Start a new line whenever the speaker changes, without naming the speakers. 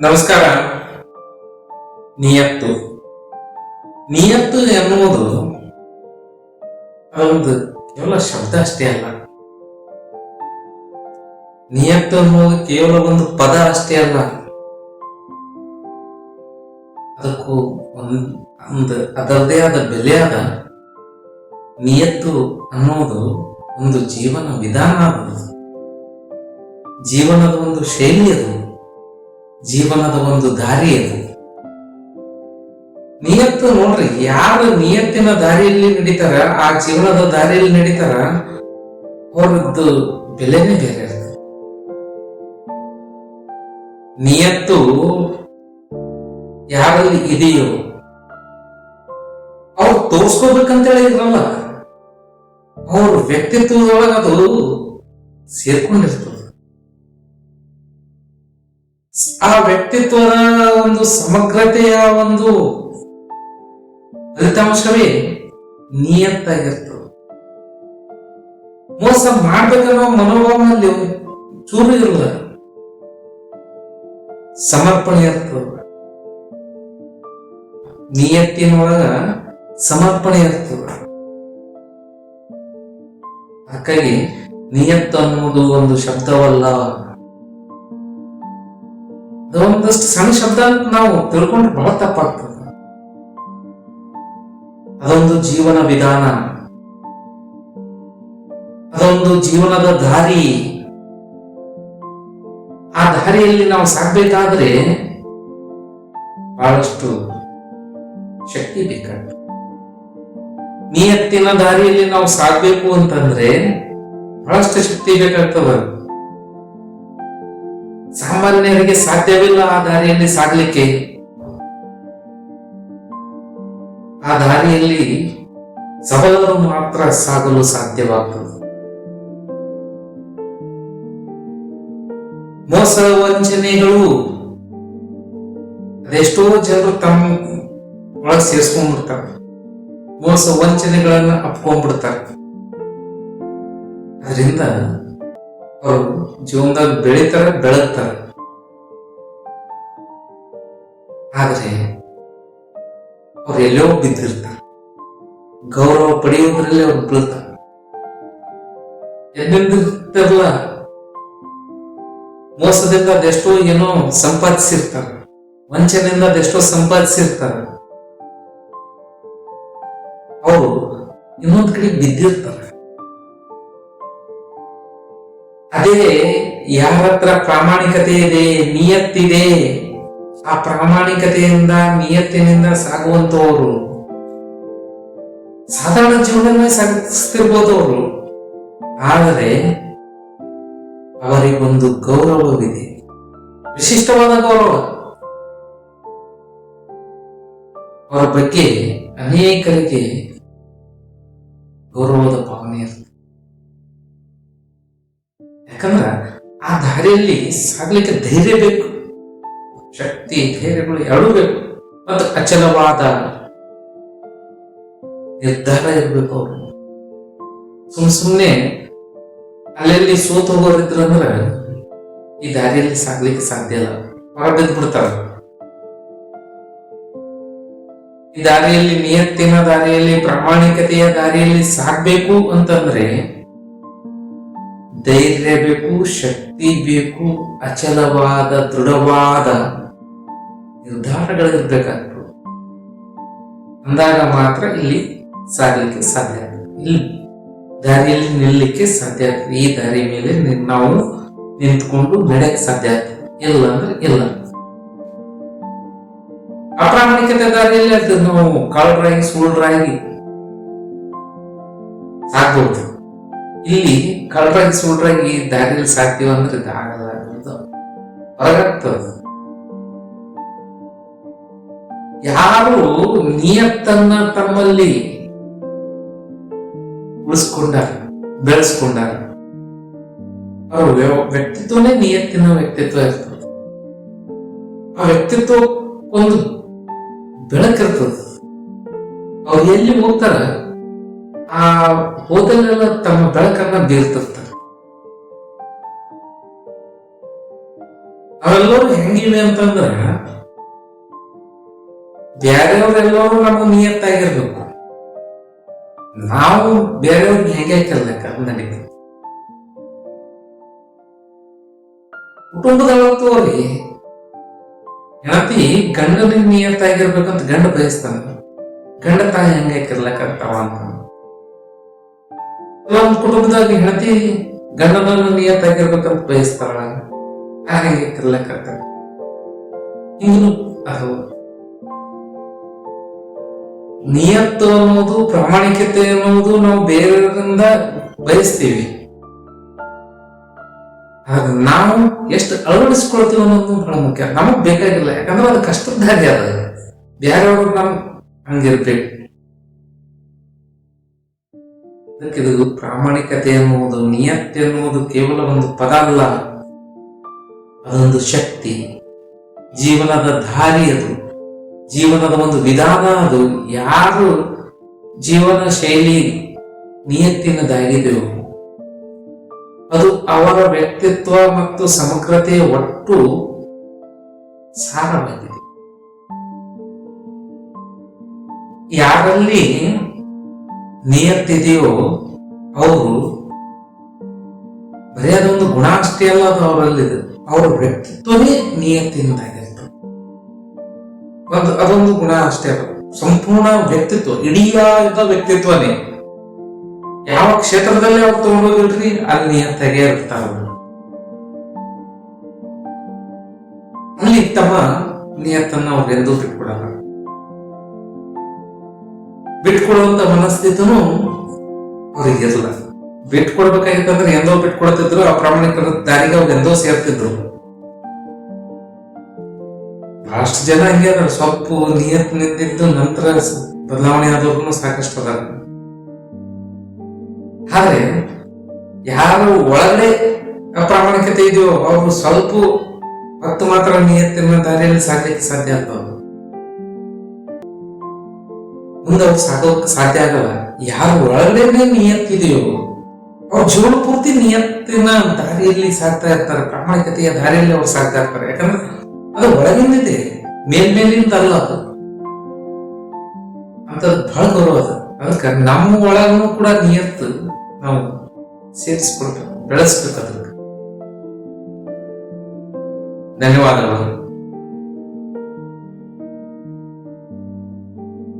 ನಮಸ್ಕಾರ. ನಿಯತ್ತು. ನಿಯತ್ತು ಎನ್ನುವುದು ಅದೊಂದು ಕೇವಲ ಶಬ್ದ ಅಷ್ಟೇ ಅಲ್ಲ. ನಿಯತ್ತು ಅನ್ನುವುದು ಕೇವಲ ಒಂದು ಪದ ಅಷ್ಟೇ ಅಲ್ಲ. ಅದಕ್ಕೂ ಒಂದು ಒಂದು ಅದರದೇ ಆದ ಬೆಲೆ ಆದ ನಿಯತ್ತು ಅನ್ನೋದು ಒಂದು ಜೀವನ ವಿಧಾನ ಅದು ಜೀವನದ ಒಂದು ಶೈಲಿ ಅದು. ಜೀವನದ ಒಂದು ದಾರಿ ಅದು. ನಿಯತ್ತು ನೋಡ್ರಿ, ಯಾರು ನಿಯತ್ತಿನ ದಾರಿಯಲ್ಲಿ ನಡೀತಾರ, ಆ ಜೀವನದ ದಾರಿಯಲ್ಲಿ ನಡೀತಾರ, ಅವರದ್ದು ಬೆಲೆನೇ ಬೇರೆ ನಿಯತ್ತು ಯಾರಲ್ಲಿ ಇದೆಯೋ, ಅವ್ರು ತೋರ್ಸ್ಕೋಬೇಕಂತೇಳಿ ಹೇಳಿದ್ರಲ್ಲ ಅವ್ರ ವ್ಯಕ್ತಿತ್ವದೊಳಗದು ಸೇರ್ಕೊಂಡಿರ್ತದೆ. ಆ ವ್ಯಕ್ತಿತ್ವದ ಒಂದು ಸಮಗ್ರತೆಯ ಒಂದು ಫಲಿತಾಂಶವೇ ನಿಯತ್ತಾಗಿರ್ತದೆ ಮೋಸ ಮಾಡ್ಬೇಕನ್ನೋ ಮನೋಭಾವನಲ್ಲಿ ಚೂರು ಇರಲ್ಲ ಸಮರ್ಪಣೆ ಇರ್ತದೆ ನಿಯತ್ತಿನೊಳಗ ಸಮರ್ಪಣೆ ಇರ್ತದೆ ಹಾಗಾಗಿ ನಿಯತ್ತು ಅನ್ನುವುದು ಒಂದು ಶಬ್ದವಲ್ಲ. ಅದೊಂದಷ್ಟು ಸಣ್ಣ ಶಬ್ದ ಅಂತ ನಾವು ತಿಳ್ಕೊಂಡ್ರೆ ಬಹಳ ತಪ್ಪಾಗ್ತದೆ. ಅದೊಂದು ಜೀವನ ವಿಧಾನ. ಅದೊಂದು ಜೀವನದ ದಾರಿ. ಆ ದಾರಿಯಲ್ಲಿ ನಾವು ಸಾಕ್ಬೇಕಾದ್ರೆ ಬಹಳಷ್ಟು ಶಕ್ತಿ ಬೇಕಾಗ್ತದೆ. ನಿಯತ್ತಿನ ದಾರಿಯಲ್ಲಿ ನಾವು ಸಾಕ್ಬೇಕು ಅಂತಂದ್ರೆ ಬಹಳಷ್ಟು ಶಕ್ತಿ ಬೇಕಾಗ್ತದ ಸಾಮಾನ್ಯರಿಗೆ ಸಾಧ್ಯವಿಲ್ಲ ಆ ದಾರಿಯಲ್ಲಿ ಸಾಗಲಿಕ್ಕೆ. ಆ ದಾರಿಯಲ್ಲಿ ಸಬಲರು ಮಾತ್ರ ಸಾಗಲು ಸಾಧ್ಯವಾಗ್ತದೆ. ಮೋಸ ವಂಚನೆಗಳು ಅದೆಷ್ಟೋ ಜನರು ತಮ್ಮ ಒಳಗೆ ಸೇರಿಸ್ಕೊಂಡ್ಬಿಡ್ತಾರೆ. ಮೋಸ ವಂಚನೆಗಳನ್ನ ಅಪ್ಕೊಂಡ್ಬಿಡ್ತಾರೆ. ಅದರಿಂದ ಅವರು ಜೀವನದಾಗ ಬೆಳಿತಾರ, ಬೆಳಗ್ತಾರ. ಆದ್ರೆ ಅವ್ರು ಎಲ್ಲೋ ಬಿದ್ದಿರ್ತಾರೆ. ಗೌರವ ಪಡೆಯುವುದರಲ್ಲಿ ಅವ್ರು ಬೀಳ್ತಾರ. ಎಲ್ಲಿಂದಿರ್ತಾರಲ್ಲ ಮೋಸದಿಂದ ಅದೆಷ್ಟೋ ಏನೋ ಸಂಪಾದಿಸಿರ್ತಾರ. ವಂಚನೆಯಿಂದ ಅದೆಷ್ಟೋ ಸಂಪಾದಿಸಿರ್ತಾರ. ಅವರು ಇನ್ನೊಂದ್ ಕಡೆ ಬಿದ್ದಿರ್ತಾರೆ. ಅದೇ ಯಾರತ್ರ ಪ್ರಾಮಾಣಿಕತೆ ಇದೆ, ನಿಯತ್ತಿದೆ, ಆ ಪ್ರಾಮಾಣಿಕತೆಯಿಂದ, ನಿಯತ್ತಿನಿಂದ ಸಾಗುವಂತವರು. ಸಾಧಾರಣ ಜೀವನವೇ ಸಾಗಿಸ್ತಿರ್ಬೋದು ಅವರು ಆದರೆ ಅವರಿಗೊಂದು ಗೌರವವಿದೆ. ವಿಶಿಷ್ಟವಾದ ಗೌರವ. ಅವರ ಬಗ್ಗೆ ಅನೇಕರಿಗೆ ಗೌರವದ ಭಾವನೆ ಇರ್ತದೆ ಯಾಕಂದ್ರ ಆ ದಾರಿಯಲ್ಲಿ ಸಾಗ್ಲಿಕ್ಕೆ ಧೈರ್ಯ ಬೇಕು, ಶಕ್ತಿ, ಧೈರ್ಯಗಳು ಎರಡೂ ಬೇಕು, ಮತ್ತು ಅಚಲವಾದ ನಿರ್ಧಾರ ಇರಬೇಕು ಅವರು. ಸುಮ್ ಸುಮ್ನೆ ಅಲ್ಲೆಲ್ಲಿ ಸೋತು ಹೋಗೋರಿದ್ರು ಅಂದ್ರ ಈ ದಾರಿಯಲ್ಲಿ ಸಾಗ್ಲಿಕ್ಕೆ ಸಾಧ್ಯ ಇಲ್ಲ. ಹೊರ ಬಿಡ್ತಾರ ಈ ದಾರಿಯಲ್ಲಿ ನಿಯತ್ತಿನ ದಾರಿಯಲ್ಲಿ ಪ್ರಾಮಾಣಿಕತೆಯ ದಾರಿಯಲ್ಲಿ ಸಾಗ್ಬೇಕು ಅಂತಂದ್ರೆ ಧೈರ್ಯ ಬೇಕು, ಶಕ್ತಿ ಬೇಕು, ಅಚಲವಾದ, ದೃಢವಾದ ನಿರ್ಧಾರಗಳಿರ್ಬೇಕಾಗ್ತದೆ ಅಂದಾಗ ಮಾತ್ರ ಇಲ್ಲಿ ಸಾಗಲಿಕ್ಕೆ ಸಾಧ್ಯ ಇಲ್ಲಿ ದಾರಿಯಲ್ಲಿ ನಿಲ್ಲಕ್ಕೆ ಸಾಧ್ಯ ಆಗ್ತದೆ. ಈ ದಾರಿ ಮೇಲೆ ನಾವು ನಿಂತ್ಕೊಂಡು ನಡೆಯಕ್ಕೆ ಸಾಧ್ಯ ಆಗ್ತದೆ. ಇಲ್ಲ ಅಂದ್ರೆ ಇಲ್ಲ. ಅಪ್ರಾಮಾಣಿಕತೆ ದಾರಿಯಲ್ಲಿ ಅದು ನಾವು ಕಳ್ಳರಾಗಿ ಸುಳ್ಳರಾಗಿ ಇಲ್ಲಿ ಕಳ್ಳರಾಗಿ ಈ ದಾರಿಯಲ್ಲಿ ಸಾಕ್ತೀವಿ ಅಂದ್ರೆ ಇದು ಅದು. ಹೊರಗಾಗ್ತದೆ ಯಾರು ನಿಯತ್ತನ್ನ ತಮ್ಮಲ್ಲಿ ಉಳಿಸ್ಕೊಂಡಾರ, ಬೆಳೆಸ್ಕೊಂಡಾರ? ಅವರು ವ್ಯ- ವ್ಯಕ್ತಿತ್ವನೇ ನಿಯತ್ತಿನ ವ್ಯಕ್ತಿತ್ವ ಇರ್ತದೆ. ಆ ವ್ಯಕ್ತಿತ್ವ ಒಂದು ಬೆಳಕಿರ್ತದೆ. ಅವ್ರು ಎಲ್ಲಿ ಹೋಗ್ತಾರ? ಆ ಹೋದಲ್ಲೆಲ್ಲ ತಮ್ಮ ಬೆಳಕನ್ನ ಬೀರ್ತಿರ್ತಾರೆ. ಆ ನಾವೆಲ್ಲರೂ ಹೆಂಗಿವೆ ಅಂತಂದ್ರ ಎಲ್ಲರೂ ನಮ್ಗೆ ನಿಯತ್ತಾಗಿರ್ಬೇಕು. ನಾವು ಬೇರೆಯವ್ರಿಗೆ ಹೆಂಗೆ ಕಲ್ಬೇಕ ನನಗೆ. ಕುಟುಂಬದೊಳಗೆ ತೋರಿ ಹೆಣತಿ ಗಂಡನಿಗೆ ನಿಯತ್ತಾಗಿರ್ಬೇಕಂತ ಗಂಡ ಬಯಸ್ತಾನ. ಗಂಡ ತಾಯಿ ಹೆಂಗೆ ಕೆರ್ಲಕತ್ತಾವ ಅಂತ. ನಮ್ಮ ಕುಟುಂಬದಾಗ ಹೆಂಡತಿ ಗಂಡನನ್ನು ನಿಯತ್ತಾಗಿರ್ಬೇಕಂತ ಬಯಸ್ತಾಳ ಹಾಗೆ ಹೆಂಗೆ ಕೆರ್ಲಕತ್ತ ಹಿಂಗೂ ಅದು ನಿಯತ್ತು ಅನ್ನೋದು, ಪ್ರಾಮಾಣಿಕತೆ ಅನ್ನೋದು ನಾವು ಬೇರೆಯವರಿಂದ ಬಯಸ್ತೀವಿ. ನಾವು ಎಷ್ಟು ಅಳವಡಿಸ್ಕೊಳ್ತೀವಿ ಅನ್ನೋದು ಬಹಳ ಮುಖ್ಯ. ನಮಗ್ ಬೇಕಾಗಿಲ್ಲ. ಯಾಕಂದ್ರೆ ಅದು ಕಷ್ಟದ ಹಾಗೆ ಅದ. ಬೇರೆಯವರು ನಮ್ ಹಂಗಿರ್ಬೇಕು. ಅದಕ್ಕೆ ಇದು ಪ್ರಾಮಾಣಿಕತೆ ಎನ್ನುವುದು, ನಿಯತ್ತೆ ಎನ್ನುವುದು ಕೇವಲ ಒಂದು ಪದ ಅಲ್ಲ. ಅದೊಂದು ಶಕ್ತಿ. ಜೀವನದ ದಾರಿ ಅದು. ಜೀವನದ ಒಂದು ವಿಧಾನ ಅದು. ಯಾರು ಜೀವನ ಶೈಲಿ ನಿಯತ್ತಿನದಾಗಿದೆಯೋ ಅದು. ಅವರ ವ್ಯಕ್ತಿತ್ವ ಮತ್ತು ಸಮಗ್ರತೆ ಒಟ್ಟು ಸಾರವಾಗಿದೆ. ಯಾರಲ್ಲಿ ನಿಯತ್ತಿದೆಯೋ ಅವರು ಬರೀ ಅದೊಂದು ಗುಣ ಅಷ್ಟೇ ಅಲ್ಲ ಅದು ಅವರಲ್ಲಿದೆ. ಅವರ ವ್ಯಕ್ತಿತ್ವನೇ ನಿಯತ್ತಿನದಾಗಿರ್ತದೆ ಒಂದು ಅದೊಂದು ಗುಣ ಅಷ್ಟೇ ಅಲ್ಲ ಸಂಪೂರ್ಣ ವ್ಯಕ್ತಿತ್ವ ಇಡೀಯಾದ ವ್ಯಕ್ತಿತ್ವನೇ. ಯಾವ ಕ್ಷೇತ್ರದಲ್ಲಿ ಅವ್ರು ತಗೊಂಡೋಗಿಲ್ರಿ ಅಲ್ಲಿ ನಿಯತ್ತಾಗೆ ಇರ್ತಾರ. ಅಲ್ಲಿ ತಮ್ಮ ನಿಯತ್ತನ್ನ ಅವ್ರು ಎಂದೂ ಬಿಟ್ಕೊಡಲ್ಲ ಬಿಟ್ಕೊಡುವಂತ ಮನಸ್ಥಿತನು ಅವ್ರಿಗೆ ಇರಲ್ಲ. ಬಿಟ್ಕೊಡ್ಬೇಕಾಗಿತ್ತಂದ್ರೆ ಎಂದೋ ಬಿಟ್ಕೊಡ್ತಿದ್ರು ಪ್ರಾಮಾಣಿಕರ ದಾರಿಗೆ ಅವ್ರು ಎಂದೋ ಸೇರ್ತಿದ್ರು. ಬಹಳಷ್ಟು ಜನ ಹಂಗೆ ಅದಾರ. ಸ್ವಲ್ಪ ನಿಯತ್ ನಿಂತಿದ್ದು ನಂತರ ಬದಲಾವಣೆ ಆದವ್ರು ಸಾಕಷ್ಟು ಅದಾರ. ಆದ್ರೆ, ಯಾರು ಒಳಗಡೆ ಅಪ್ರಾಮಾಣಿಕತೆ ಇದೆಯೋ, ಅವರು ಸ್ವಲ್ಪ ಹೊತ್ತು ಮಾತ್ರ ನಿಯತ್ತಿನ ದಾರಿಯಲ್ಲಿ ಸಾಕಲಿಕ್ಕೆ ಸಾಧ್ಯ ಆಗ್ತಾವ ಮುಂದೆ ಅವ್ರು ಸಾಗೋಕ್ ಸಾಧ್ಯ ಆಗಲ್ಲ. ಯಾರ ಒಳಗಡೆ ನಿಯತ್ತಿದೆಯೋ, ಅವ್ರ ಜೀವನ ಪೂರ್ತಿ ನಿಯತ್ತಿನ ದಾರಿಯಲ್ಲಿ ಸಾಗ್ತಾ ಇರ್ತಾರೆ. ಪ್ರಾಮಾಣಿಕತೆಯ ದಾರಿಯಲ್ಲಿ ಅವ್ರು ಸಾಗ್ತಾ ಇರ್ತಾರೆ. ಯಾಕಂದ್ರೆ ಅದು ಒಳಗಿಂದಿದೆ ಮೇಲ್ಮೇಲಿಂದ ಅಲ್ಲ ಅದು. ಅಂತ ಬಹಳ ಗೌರವ ಅದು. ಅದಕ್ಕೆ ನಮ್ಮ ಒಳಗೂ ಕೂಡ ನಿಯತ್ತು ನಾವು ಸೇರಿಸ್ಕೊಳ್ಬೇಕು, ಬೆಳೆಸ್ಬೇಕು ಅದಕ್ಕೆ. ಧನ್ಯವಾದಗಳು.